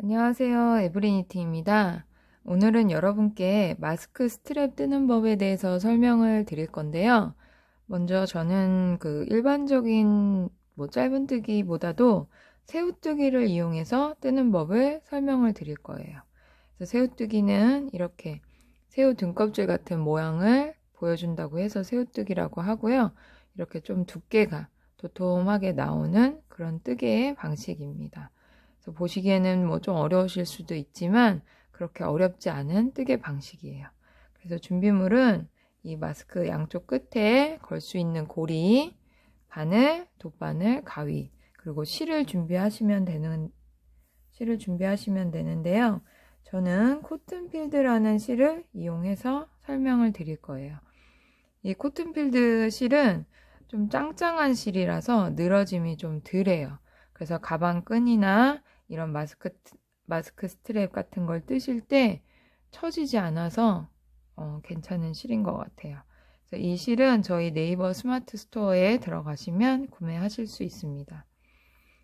안녕하세요. 에브리니티입니다. 오늘은 여러분께 마스크 스트랩 뜨는 법에 대해서 설명을 드릴 건데요. 먼저 저는 그 일반적인 뭐 짧은뜨기보다도 새우뜨기를 이용해서 뜨는 법을 설명을 드릴 거예요. 새우뜨기는 이렇게 새우 등껍질 같은 모양을 보여준다고 해서 새우뜨기라고 하고요. 이렇게 좀 두께가 도톰하게 나오는 그런 뜨개의 방식입니다. 그래서 보시기에는 뭐 좀 어려우실 수도 있지만 그렇게 어렵지 않은 뜨개 방식이에요. 그래서 준비물은 이 마스크 양쪽 끝에 걸 수 있는 고리, 바늘, 돗바늘, 가위, 그리고 실을 준비하시면 되는 실을 준비하시면 되는데요. 저는 코튼필드라는 실을 이용해서 설명을 드릴 거예요. 이 코튼필드 실은 좀 짱짱한 실이라서 늘어짐이 좀 덜해요. 그래서 가방 끈이나 이런 마스크, 마스크 스트랩 같은 걸 뜨실 때 처지지 않아서 어, 괜찮은 실인 것 같아요. 이 실은 저희 네이버 스마트 스토어에 들어가시면 구매하실 수 있습니다.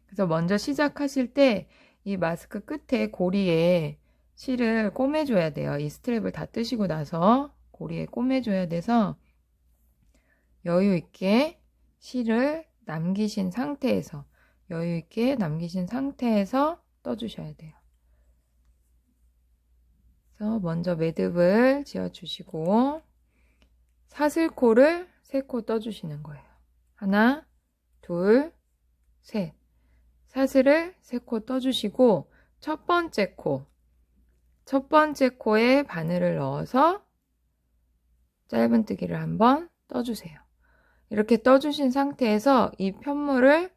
그래서 먼저 시작하실 때 이 마스크 끝에 고리에 실을 꼬매줘야 돼요. 이 스트랩을 다 뜨시고 나서 고리에 꼬매줘야 돼서 여유 있게 실을 남기신 상태에서 여유 있게 남기신 상태에서 떠주셔야 돼요. 그래서 먼저 매듭을 지어주시고 사슬코를 세 코 떠주시는 거예요. 하나, 둘, 셋. 사슬을 세 코 떠주시고 첫 번째 코, 첫 번째 코에 바늘을 넣어서 짧은뜨기를 한번 떠주세요. 이렇게 떠주신 상태에서 이 편물을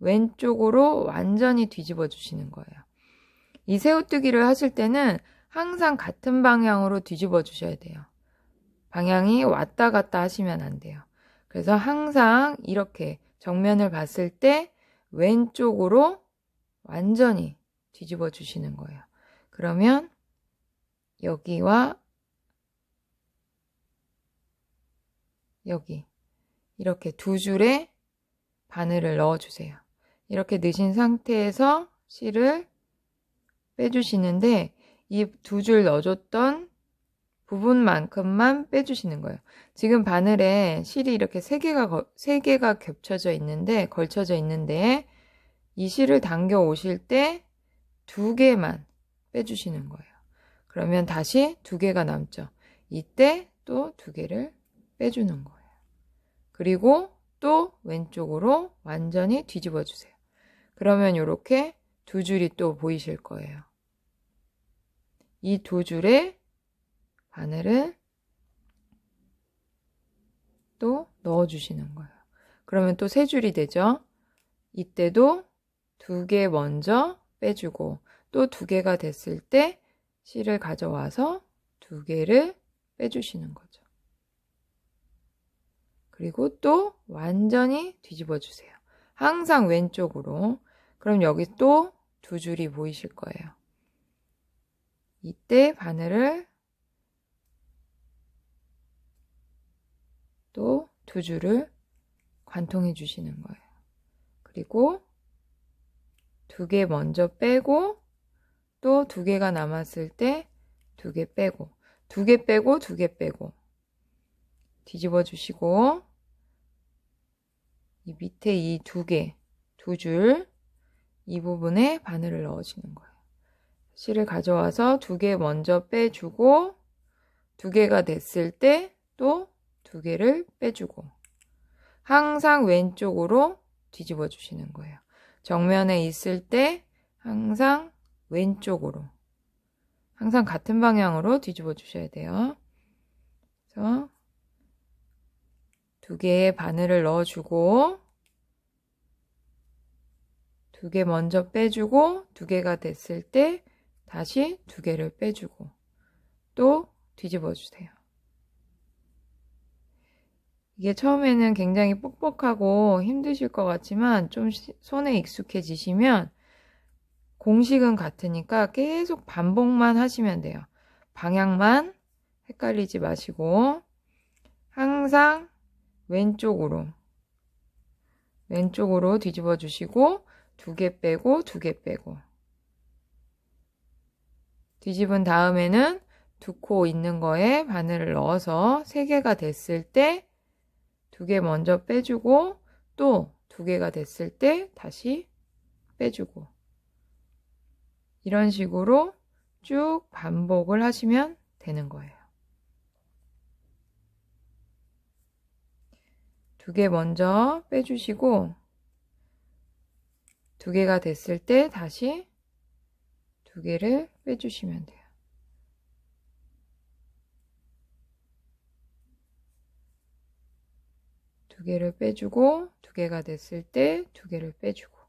왼쪽으로 완전히 뒤집어 주시는 거예요. 이 새우뜨기를 하실 때는 항상 같은 방향으로 뒤집어 주셔야 돼요. 방향이 왔다 갔다 하시면 안 돼요. 그래서 항상 이렇게 정면을 봤을 때 왼쪽으로 완전히 뒤집어 주시는 거예요. 그러면 여기와 여기 이렇게 두 줄에 바늘을 넣어 주세요. 이렇게 넣으신 상태에서 실을 빼주시는데 이 두 줄 넣어줬던 부분만큼만 빼주시는 거예요. 지금 바늘에 실이 이렇게 세 개가 세 개가 겹쳐져 있는데 걸쳐져 있는데 이 실을 당겨 오실 때 두 개만 빼주시는 거예요. 그러면 다시 두 개가 남죠. 이때 또 두 개를 빼주는 거예요. 그리고 또 왼쪽으로 완전히 뒤집어 주세요. 그러면 이렇게 두 줄이 또 보이실 거예요. 이 두 줄에 바늘을 또 넣어주시는 거예요. 그러면 또 세 줄이 되죠. 이때도 두 개 먼저 빼주고 또 두 개가 됐을 때 실을 가져와서 두 개를 빼주시는 거죠. 그리고 또 완전히 뒤집어 주세요. 항상 왼쪽으로 그럼 여기 또 두 줄이 보이실 거예요. 이때 바늘을 또 두 줄을 관통해 주시는 거예요. 그리고 두 개 먼저 빼고 또 두 개가 남았을 때 두 개 빼고 두 개 빼고 두 개 빼고 뒤집어 주시고 이 밑에 이 두 개, 두 줄, 이 부분에 바늘을 넣어주는 거예요. 실을 가져와서 두 개 먼저 빼주고 두 개가 됐을 때 또 두 개를 빼주고 항상 왼쪽으로 뒤집어 주시는 거예요. 정면에 있을 때 항상 왼쪽으로 항상 같은 방향으로 뒤집어 주셔야 돼요. 그래서 두 개의 바늘을 넣어주고 두 개 먼저 빼주고 두 개가 됐을 때 다시 두 개를 빼주고 또 뒤집어 주세요. 이게 처음에는 굉장히 뻑뻑하고 힘드실 것 같지만 좀 손에 익숙해지시면 공식은 같으니까 계속 반복만 하시면 돼요. 방향만 헷갈리지 마시고 항상 왼쪽으로 왼쪽으로 뒤집어 주시고 두 개 빼고 두 개 빼고 뒤집은 다음에는 두 코 있는 거에 바늘을 넣어서 세 개가 됐을 때 두 개 먼저 빼주고 또 두 개가 됐을 때 다시 빼주고 이런 식으로 쭉 반복을 하시면 되는 거예요. 두 개 먼저 빼주시고 두 개가 됐을 때 다시 두 개를 빼주시면 돼요. 두 개를 빼주고 두 개가 됐을 때 두 개를 빼주고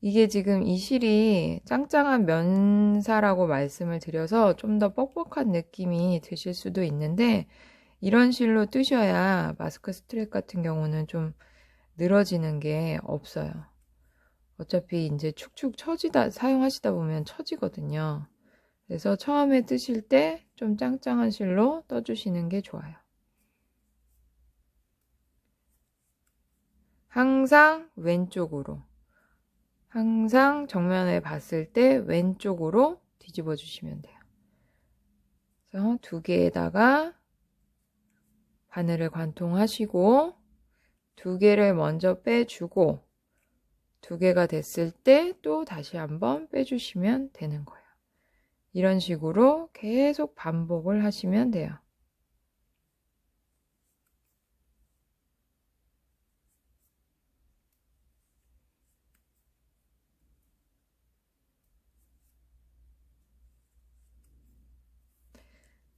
이게 지금 이 실이 짱짱한 면사라고 말씀을 드려서 좀 더 뻑뻑한 느낌이 드실 수도 있는데 이런 실로 뜨셔야 마스크 스트랩 같은 경우는 좀 늘어지는 게 없어요. 어차피 이제 축축 처지다 사용하시다 보면 처지거든요. 그래서 처음에 뜨실 때 좀 짱짱한 실로 떠주시는 게 좋아요. 항상 왼쪽으로 항상 정면에 봤을 때 왼쪽으로 뒤집어 주시면 돼요. 그래서 두 개에다가 바늘을 관통하시고 두 개를 먼저 빼주고 두 개가 됐을 때 또 다시 한번 빼주시면 되는 거예요. 이런 식으로 계속 반복을 하시면 돼요.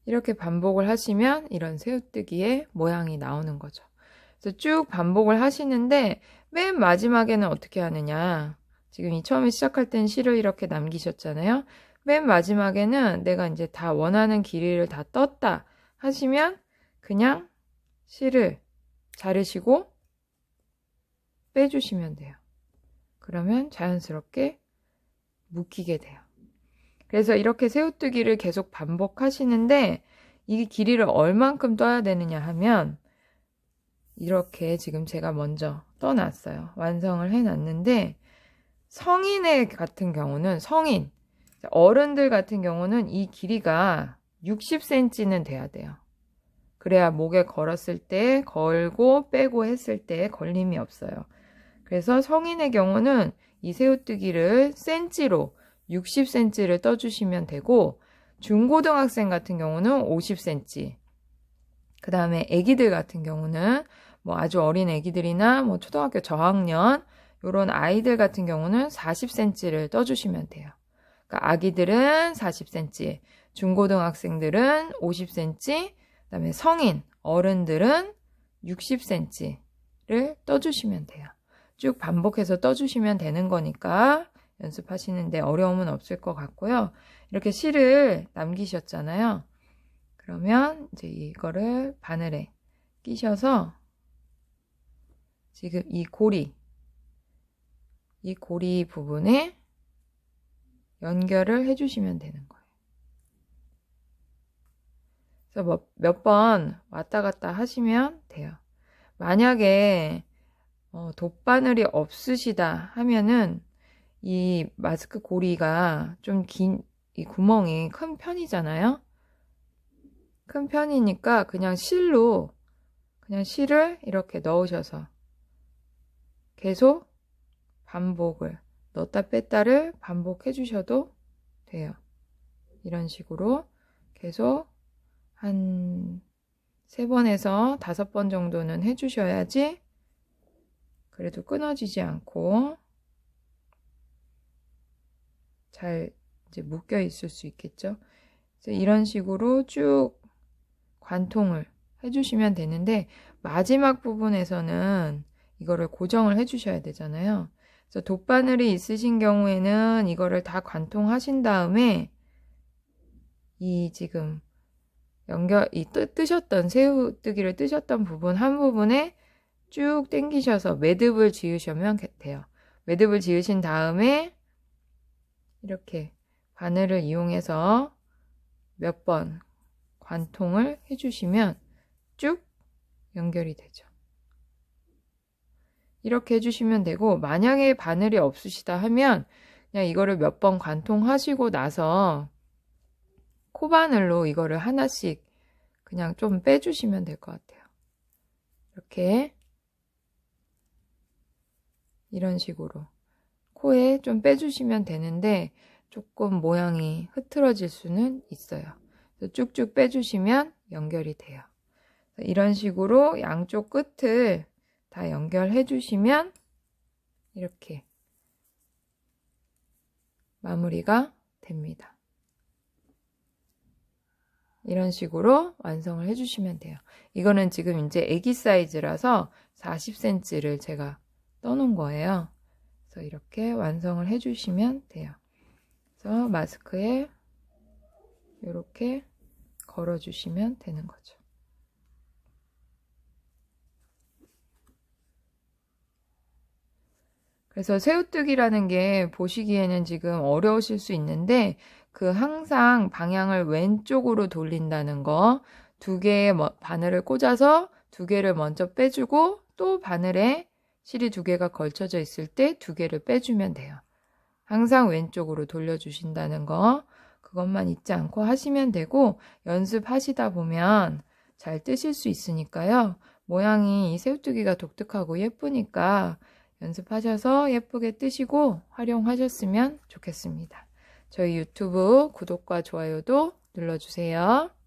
이렇게 반복을 하시면 이런 새우뜨기의 모양이 나오는 거죠. 그래서 쭉 반복을 하시는데 맨 마지막에는 어떻게 하느냐. 지금 이 처음에 시작할 땐 실을 이렇게 남기셨잖아요. 맨 마지막에는 내가 이제 다 원하는 길이를 다 떴다 하시면 그냥 실을 자르시고 빼주시면 돼요. 그러면 자연스럽게 묶이게 돼요. 그래서 이렇게 새우뜨기를 계속 반복하시는데 이 길이를 얼만큼 떠야 되느냐 하면 이렇게 지금 제가 먼저 떠났어요. 완성을 해놨는데 성인의 같은 경우는 성인 어른들 같은 경우는 이 길이가 60cm는 돼야 돼요. 그래야 목에 걸었을 때 걸고 빼고 했을 때 걸림이 없어요. 그래서 성인의 경우는 이 새우뜨기를 센치로 60cm를 떠주시면 되고 중고등학생 같은 경우는 50cm 그 다음에 아기들 같은 경우는 뭐 아주 어린 아기들이나 뭐 초등학교 저학년 요런 아이들 같은 경우는 40cm를 떠주시면 돼요. 그러니까 아기들은 40cm, 중고등학생들은 50cm, 그 다음에 성인, 어른들은 60cm를 떠주시면 돼요. 쭉 반복해서 떠주시면 되는 거니까 연습하시는데 어려움은 없을 것 같고요. 이렇게 실을 남기셨잖아요. 그러면 이제 이거를 바늘에 끼셔서 지금 이 고리, 이 고리 부분에 연결을 해주시면 되는 거예요. 그래서 몇번 뭐 왔다 갔다 하시면 돼요. 만약에 어, 돗바늘이 없으시다 하면은 이 마스크 고리가 좀 긴, 이 구멍이 큰 편이잖아요. 큰 편이니까 그냥 실로, 그냥 실을 이렇게 넣으셔서 계속 반복을, 넣었다 뺐다를 반복해 주셔도 돼요. 이런 식으로 계속 한 세 번에서 다섯 번 정도는 해주셔야지 그래도 끊어지지 않고 잘 이제 묶여 있을 수 있겠죠. 이런 식으로 쭉 관통을 해주시면 되는데 마지막 부분에서는 이거를 고정을 해주셔야 되잖아요. 그래서 돗바늘이 있으신 경우에는 이거를 다 관통하신 다음에 이 지금 연결 이 뜨, 뜨셨던 새우뜨기를 뜨셨던 부분 한 부분에 쭉 당기셔서 매듭을 지으시면 돼요. 매듭을 지으신 다음에 이렇게 바늘을 이용해서 몇 번 관통을 해주시면 쭉 연결이 되죠. 이렇게 해주시면 되고 만약에 바늘이 없으시다 하면 그냥 이거를 몇 번 관통하시고 나서 코바늘로 이거를 하나씩 그냥 좀 빼주시면 될 것 같아요. 이렇게 이런 식으로 코에 좀 빼주시면 되는데 조금 모양이 흐트러질 수는 있어요. 쭉쭉 빼주시면 연결이 돼요. 이런 식으로 양쪽 끝을 다 연결해 주시면 이렇게 마무리가 됩니다. 이런 식으로 완성을 해주시면 돼요. 이거는 지금 이제 애기 사이즈라서 40cm를 제가 떠놓은 거예요. 그래서 이렇게 완성을 해주시면 돼요. 그래서 마스크에 이렇게 걸어주시면 되는 거죠. 그래서 새우뜨기라는 게 보시기에는 지금 어려우실 수 있는데 그 항상 방향을 왼쪽으로 돌린다는 거 두 개의 바늘을 꽂아서 두 개를 먼저 빼주고 또 바늘에 실이 두 개가 걸쳐져 있을 때 두 개를 빼주면 돼요. 항상 왼쪽으로 돌려주신다는 거 그것만 잊지 않고 하시면 되고 연습하시다 보면 잘 뜨실 수 있으니까요. 모양이 이 새우뜨기가 독특하고 예쁘니까 연습하셔서 예쁘게 뜨시고 활용하셨으면 좋겠습니다. 저희 유튜브 구독과 좋아요도 눌러주세요.